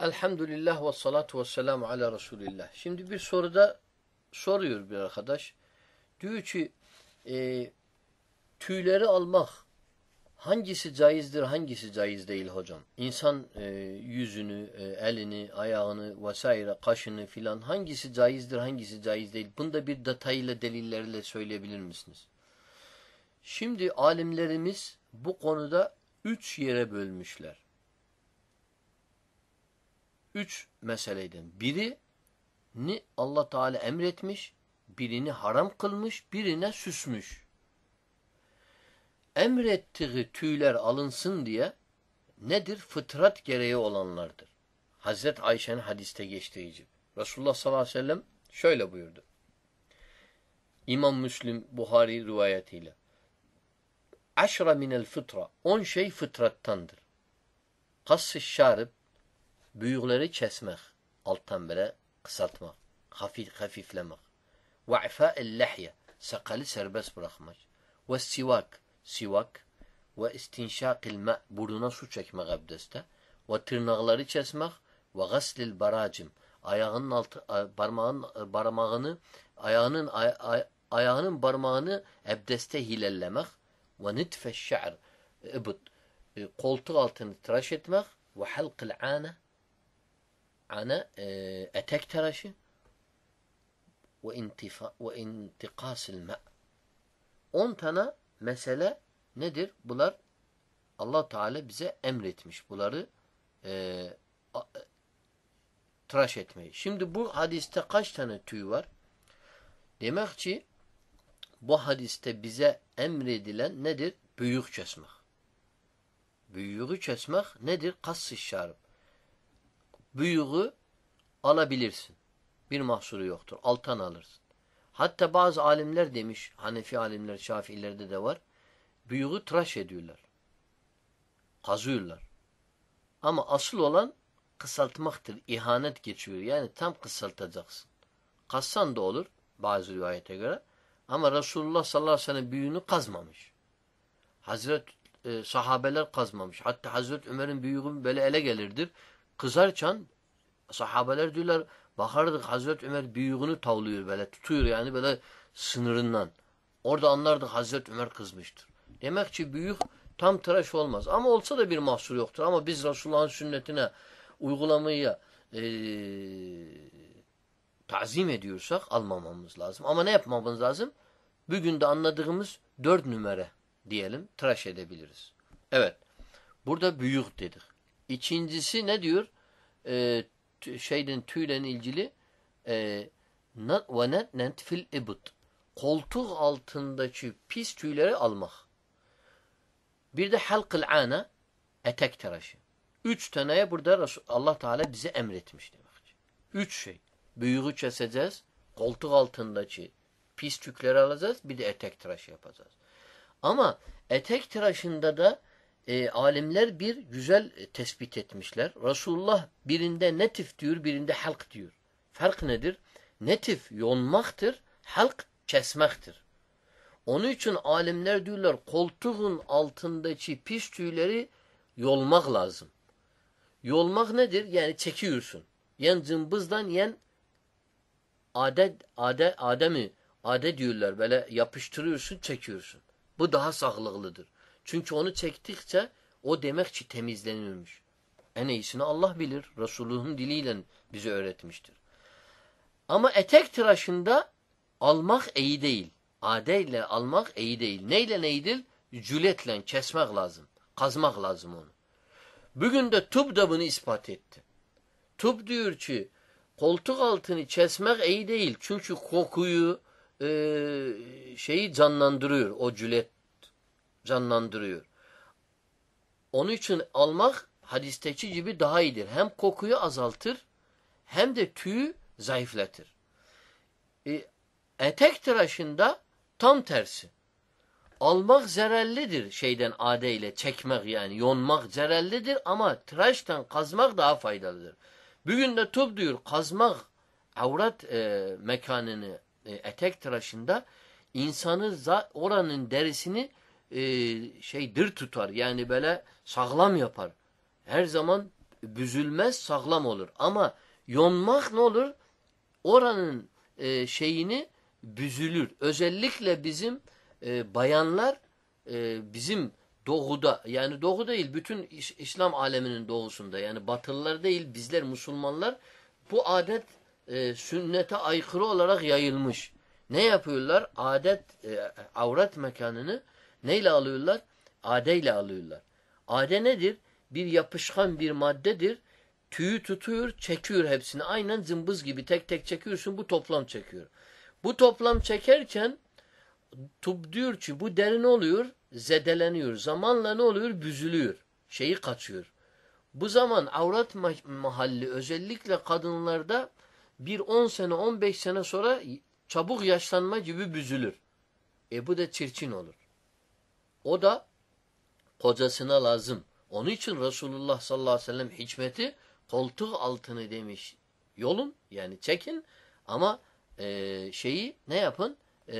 Elhamdülillah ve salatu ve selamu ala Resulillah. Şimdi bir soruda soruyor bir arkadaş. Diyor ki e, tüyleri almak hangisi caizdir hangisi caiz değil hocam? İnsan e, yüzünü, e, elini, ayağını vesaire, kaşını filan hangisi caizdir hangisi caiz değil? Bunu da bir detayıyla delillerle söyleyebilir misiniz? Şimdi alimlerimiz bu konuda üç yere bölmüşler. Üç meseleyden. Birini Allah Teala emretmiş, birini haram kılmış, birine süsmüş. Emrettiği tüyler alınsın diye nedir? Fıtrat gereği olanlardır. Hazret Ayşe'nin hadiste geçtiği gibi. Resulullah sallallahu aleyhi ve sellem şöyle buyurdu. İmam Müslim Buhari rivayetiyle. Aşra minel fıtra. On şey fıtrattandır. Kas-ı şarib, büyükleri kesmek, alttan böyle kısaltmak, hafif, hafiflemek. Ve ifa'el lehye, sakalı serbest bırakmak. Ve sivak, sivak. Ve istinşakil ma, burnuna su çekmek abdeste. Ve tırnakları kesmek. Ve gaslil baracim, ayağının altı, parmağın, parmağını, ayağının, ay, ay, ayağının parmağını abdeste hilellemek. Ve nitfe şe'r, ibut, koltuk altını tıraş etmek. Ve halkıl ane, ana e, etek tıraşı ve ve intikasıl ma. 10 tane mesele nedir? Bunlar Allah Teala bize emretmiş. Bunları e, a, e, tıraş etmeyi. Şimdi bu hadiste kaç tane tüy var? Demek ki bu hadiste bize emredilen nedir? Büyük kesmek. Büyüğü kesmek nedir? Kas-ı şarip büyüğü alabilirsin. Bir mahsuru yoktur. Altan alırsın. Hatta bazı alimler demiş, Hanefi alimler, Şafiilerde de var. Büyüğü tıraş ediyorlar. Kazıyorlar. Ama asıl olan kısaltmaktır. İhanet geçiyor. Yani tam kısaltacaksın. Kassan da olur bazı rivayete göre. Ama Resulullah sallallahu aleyhi ve sellem büyüğünü kazmamış. Hazret e, sahabeler kazmamış. Hatta Hazret Ömer'in büyüğü böyle ele gelirdir kızarken sahabeler diyorlar bakardık Hazreti Ömer büyüğünü tavlıyor böyle tutuyor yani böyle sınırından. Orada anlardık Hazreti Ömer kızmıştır. Demek ki büyük tam tıraş olmaz. Ama olsa da bir mahsur yoktur. Ama biz Resulullah'ın sünnetine uygulamayı e, tazim ediyorsak almamamız lazım. Ama ne yapmamız lazım? Bugün de anladığımız dört numara diyelim tıraş edebiliriz. Evet. Burada büyük dedik. İkincisi ne diyor? Ee, şeyden tüyle ilgili e, ve netnent fil ibut. Koltuk altındaki pis tüyleri almak. Bir de halkıl ana etek tıraşı. Üç taneye burada Allah Teala bize emretmiş demek. Üç şey. Büyüğü keseceğiz. Koltuk altındaki pis tükleri alacağız. Bir de etek tıraşı yapacağız. Ama etek tıraşında da e, alimler bir güzel e, tespit etmişler. Resulullah birinde netif diyor, birinde halk diyor. Fark nedir? Netif yonmaktır, halk kesmektir. Onun için alimler diyorlar koltuğun altındaki pis tüyleri yolmak lazım. Yolmak nedir? Yani çekiyorsun. Yen cımbızdan yen adet, ade, ademi, ade diyorlar. Böyle yapıştırıyorsun, çekiyorsun. Bu daha sağlıklıdır. Çünkü onu çektikçe o demek ki temizlenirmiş. En iyisini Allah bilir. Resulü'nün diliyle bize öğretmiştir. Ama etek tıraşında almak iyi değil. Adeyle almak iyi değil. Neyle neydir? Cületle kesmek lazım. Kazmak lazım onu. Bugün de tıp da bunu ispat etti. Tıp diyor ki koltuk altını kesmek iyi değil. Çünkü kokuyu e, şeyi canlandırıyor o cület canlandırıyor. Onun için almak hadisteki gibi daha iyidir. Hem kokuyu azaltır hem de tüyü zayıflatır. E, etek tıraşında tam tersi. Almak zararlıdır şeyden adeyle çekmek yani yonmak zararlıdır ama tıraştan kazmak daha faydalıdır. Bugün de tub diyor kazmak avrat e, mekanını e, etek tıraşında insanı oranın derisini e, şey dır tutar. Yani böyle sağlam yapar. Her zaman büzülmez, sağlam olur. Ama yonmak ne olur? Oranın e, şeyini büzülür. Özellikle bizim e, bayanlar e, bizim doğuda yani doğu değil bütün İs İslam aleminin doğusunda yani batılılar değil bizler Müslümanlar bu adet e, sünnete aykırı olarak yayılmış. Ne yapıyorlar? Adet e, avret mekanını neyle alıyorlar? Adeyle alıyorlar. Ade nedir? Bir yapışkan bir maddedir. Tüyü tutuyor, çekiyor hepsini. Aynen zımbız gibi tek tek çekiyorsun bu toplam çekiyor. Bu toplam çekerken tub diyor ki bu deri ne oluyor? Zedeleniyor. Zamanla ne oluyor? Büzülüyor. Şeyi kaçıyor. Bu zaman avrat mahalli özellikle kadınlarda bir 10 sene 15 sene sonra çabuk yaşlanma gibi büzülür. E bu da çirkin olur. O da kocasına lazım. Onun için Resulullah sallallahu aleyhi ve sellem hikmeti koltuk altını demiş. Yolun yani çekin ama e, şeyi ne yapın? E,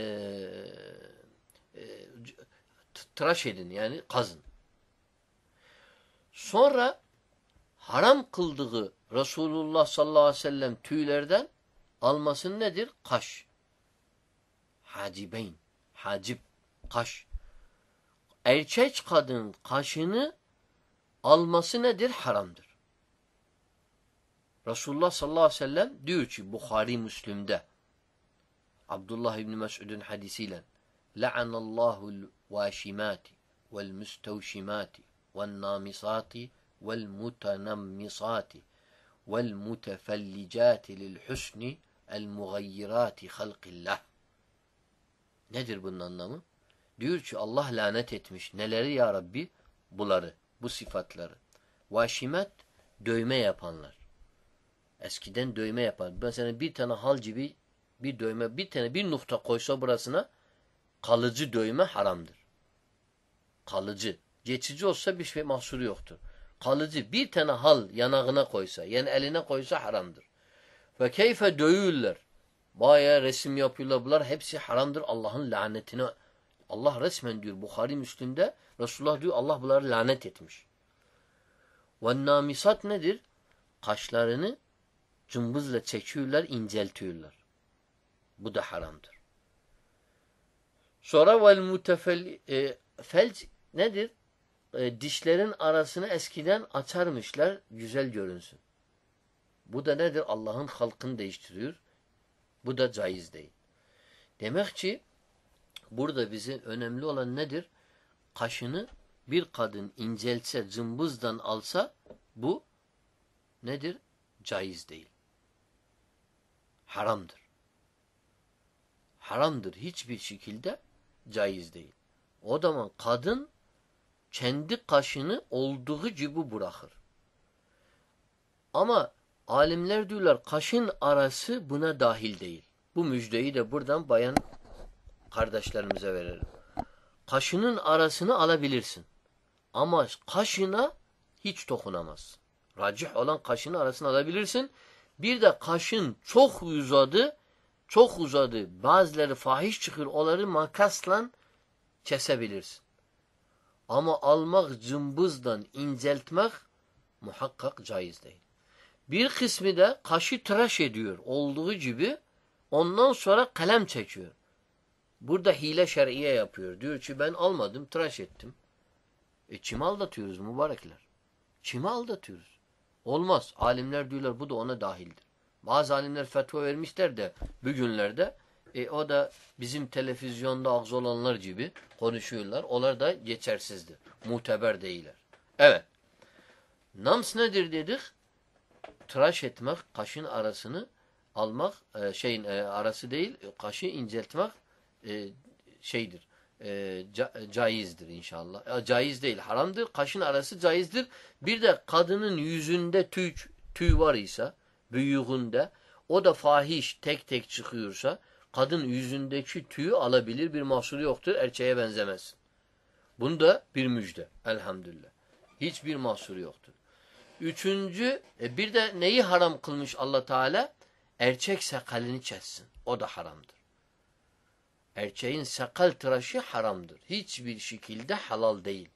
e, tıraş edin yani kazın. Sonra haram kıldığı Resulullah sallallahu aleyhi ve sellem tüylerden almasın nedir? Kaş. Hacibeyn. Hacip. Kaş. Erkek kadın kaşını alması nedir? Haramdır. Resulullah sallallahu aleyhi ve sellem diyor ki Bukhari Müslüm'de Abdullah İbni Mesud'un hadisiyle La'anallahu vaşimati vel müstevşimati vel namisati vel mutenammisati vel mutefellicati lil husni el mugayyirati halqillah. Nedir bunun anlamı? Diyor ki Allah lanet etmiş. Neleri ya Rabbi? Buları, bu sıfatları. Vaşimet dövme yapanlar. Eskiden dövme yapar. Mesela bir tane hal gibi bir dövme, bir tane bir nokta koysa burasına kalıcı dövme haramdır. Kalıcı. Geçici olsa bir şey mahsuru yoktur. Kalıcı bir tane hal yanağına koysa, yani eline koysa haramdır. Ve keyfe dövüyorlar. Baya resim yapıyorlar. Bunlar hepsi haramdır. Allah'ın lanetine. Allah resmen diyor Bukhari Müslim'de Resulullah diyor Allah bunları lanet etmiş. Ve namisat nedir? Kaşlarını cımbızla çekiyorlar, inceltiyorlar. Bu da haramdır. Sonra vel mutefel e, felç nedir? E, dişlerin arasını eskiden açarmışlar güzel görünsün. Bu da nedir? Allah'ın halkını değiştiriyor. Bu da caiz değil. Demek ki burada bize önemli olan nedir? Kaşını bir kadın inceltse, cımbızdan alsa bu nedir? Caiz değil. Haramdır. Haramdır. Hiçbir şekilde caiz değil. O zaman kadın kendi kaşını olduğu gibi bırakır. Ama alimler diyorlar kaşın arası buna dahil değil. Bu müjdeyi de buradan bayan kardeşlerimize verelim. Kaşının arasını alabilirsin. Ama kaşına hiç dokunamazsın. Racih olan kaşının arasını alabilirsin. Bir de kaşın çok uzadı, çok uzadı. Bazıları fahiş çıkır, onları makasla kesebilirsin. Ama almak cımbızdan inceltmek muhakkak caiz değil. Bir kısmı da kaşı tıraş ediyor olduğu gibi ondan sonra kalem çekiyor. Burada hile şer'iye yapıyor. Diyor ki ben almadım tıraş ettim. E kimi aldatıyoruz mübarekler? Kimi aldatıyoruz? Olmaz. Alimler diyorlar bu da ona dahildir. Bazı alimler fetva vermişler de bugünlerde e, o da bizim televizyonda ağzı olanlar gibi konuşuyorlar. Onlar da geçersizdir. Muteber değiller. Evet. Nams nedir dedik? Tıraş etmek, kaşın arasını almak, e, şeyin e, arası değil, kaşı inceltmek e, şeydir. E, ca, caizdir inşallah. E, caiz değil, haramdır. Kaşın arası caizdir. Bir de kadının yüzünde tüy, tüy var ise, büyüğünde, o da fahiş tek tek çıkıyorsa, kadın yüzündeki tüyü alabilir bir mahsuru yoktur. Erkeğe benzemez. Bunda bir müjde. Elhamdülillah. Hiçbir mahsuru yoktur. Üçüncü, e bir de neyi haram kılmış allah Teala? Erkek sakalını kessin. O da haramdır. Erkeğin sakal tıraşı haramdır. Hiçbir şekilde halal değil.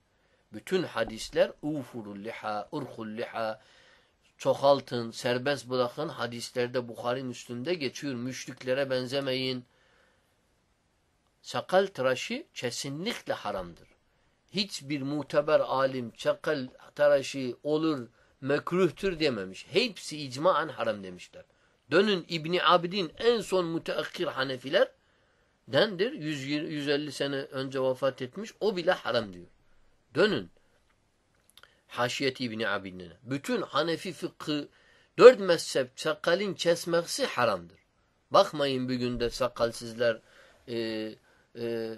Bütün hadisler ufurul liha, urhul liha, çoğaltın, serbest bırakın. Hadislerde Bukhari Müslüm'de geçiyor. Müşriklere benzemeyin. Sakal tıraşı kesinlikle haramdır. Hiçbir muteber alim sakal tıraşı olur, mekruhtur dememiş. Hepsi icmaen haram demişler. Dönün İbni Abidin en son müteakkir Hanefiler dendir. 100, 150 sene önce vefat etmiş. O bile haram diyor. Dönün. Haşiyet İbni Abidin'e. Bütün Hanefi fıkhı dört mezhep sakalın kesmesi haramdır. Bakmayın bir günde sakalsızlar e, e,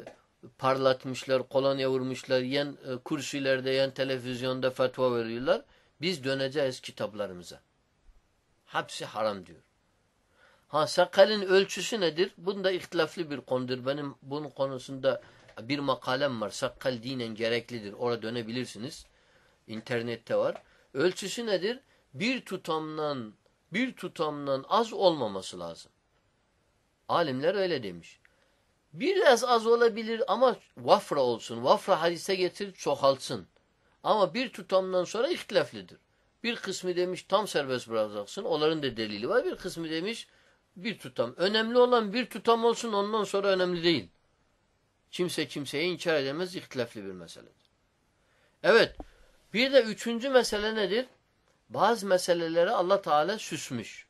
parlatmışlar, kolonya vurmuşlar, yen e, kursilerde, yen televizyonda fetva veriyorlar. Biz döneceğiz kitaplarımıza. Hepsi haram diyor. Ha sakalın ölçüsü nedir? Bunda ihtilaflı bir konudur. Benim bunun konusunda bir makalem var. Sakal dinen gereklidir. Orada dönebilirsiniz. İnternette var. Ölçüsü nedir? Bir tutamdan bir tutamdan az olmaması lazım. Alimler öyle demiş. Biraz az olabilir ama vafra olsun. Vafra hadise getir çoğalsın. Ama bir tutamdan sonra ihtilaflidir. Bir kısmı demiş tam serbest bırakacaksın. Onların da delili var. Bir kısmı demiş bir tutam. Önemli olan bir tutam olsun ondan sonra önemli değil. Kimse kimseye inkar edemez. ihtilafli bir meseledir. Evet. Bir de üçüncü mesele nedir? Bazı meseleleri Allah Teala süsmüş.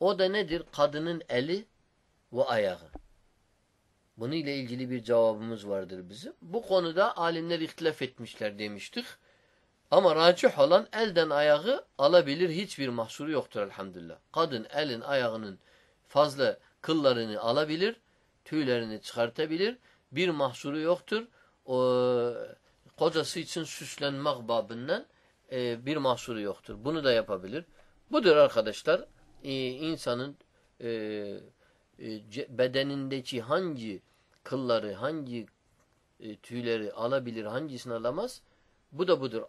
O da nedir? Kadının eli ve ayağı. Bunu ile ilgili bir cevabımız vardır bizim. Bu konuda alimler ihtilaf etmişler demiştik. Ama racih olan elden ayağı alabilir. Hiçbir mahsuru yoktur elhamdülillah. Kadın elin ayağının fazla kıllarını alabilir. Tüylerini çıkartabilir. Bir mahsuru yoktur. O, kocası için süslenmek babından e, bir mahsuru yoktur. Bunu da yapabilir. Budur arkadaşlar. E, insanın e, e, bedenindeki hangi kılları, hangi e, tüyleri alabilir, hangisini alamaz? Bu da budur.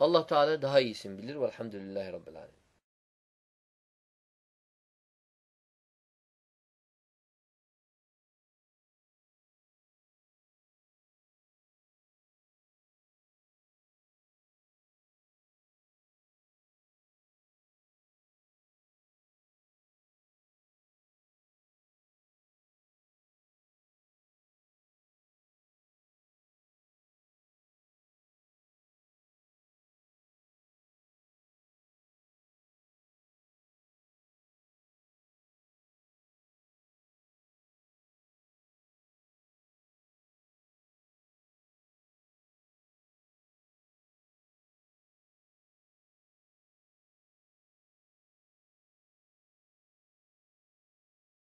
Allah Teala daha iyisin bilir. Velhamdülillahi Rabbil Alemin.